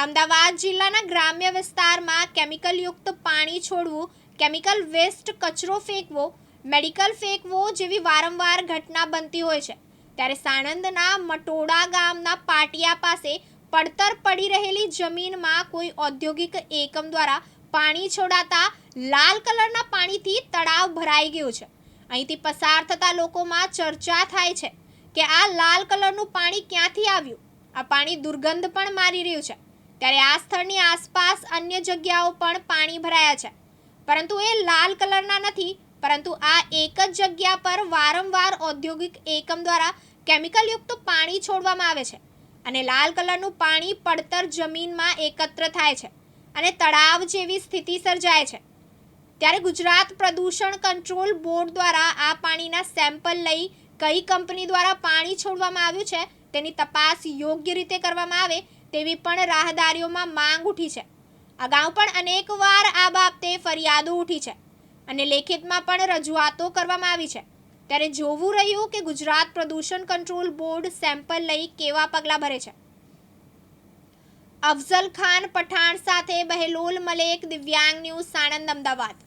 અમદાવાદ જિલ્લાના ગ્રામ્ય વિસ્તારમાં કેમિકલયુક્ત પાણી છોડવું, કેમિકલ વેસ્ટ કચરો ફેંકવો, મેડિકલ ફેંકવો જેવી વારંવાર ઘટના બનતી હોય છે. ત્યારે સાણંદના મટોડા ગામના પાટિયા પાસે પડતર પડી રહેલી જમીનમાં કોઈ ઔદ્યોગિક એકમ દ્વારા પાણી છોડાતા લાલ કલરના પાણીથી તળાવ ભરાઈ ગયું છે. અહીંથી પસાર થતા લોકોમાં ચર્ચા થાય છે કે આ લાલ કલરનું પાણી ક્યાંથી આવ્યું? આ પાણી દુર્ગંધ પણ મારી રહ્યું છે. ત્યારે આ સ્થળની આસપાસ અન્ય જગ્યાઓ પણ પાણી ભરાયા છે. પરંતુ એ લાલ કલરના નથી, પરંતુ આ એક જ જગ્યા પર વારંવાર ઔદ્યોગિક એકમ દ્વારા કેમિકલયુક્ત પાણી છોડવામાં આવે છે અને લાલ કલરનું પાણી પડતર જમીનમાં એકત્ર થાય છે અને તળાવ જેવી સ્થિતિ સર્જાય છે. ત્યારે ગુજરાત પ્રદૂષણ કંટ્રોલ બોર્ડ દ્વારા આ પાણીના સેમ્પલ લઈ કઈ કંપની દ્વારા પાણી છોડવામાં આવ્યું છે તેની તપાસ યોગ્ય રીતે કરવામાં આવે તેવી પણ રાહદારીઓમાં માંગ ઉઠી છે. અગાઉ પણ અનેકવાર આ બાબતે ફરિયાદો ઉઠી છે અને લેખિતમાં પણ રજૂઆતો કરવામાં આવી છે. ત્યારે જોવું રહ્યું કે ગુજરાત પ્રદૂષણ કંટ્રોલ બોર્ડ સેમ્પલ લઈ કેવા પગલાં ભરે છે. અફઝલ ખાન પઠાણ સાથે બહેલોલ મલેક, દિવ્યાંગ ન્યૂઝ, સાણંદ, અમદાવાદ.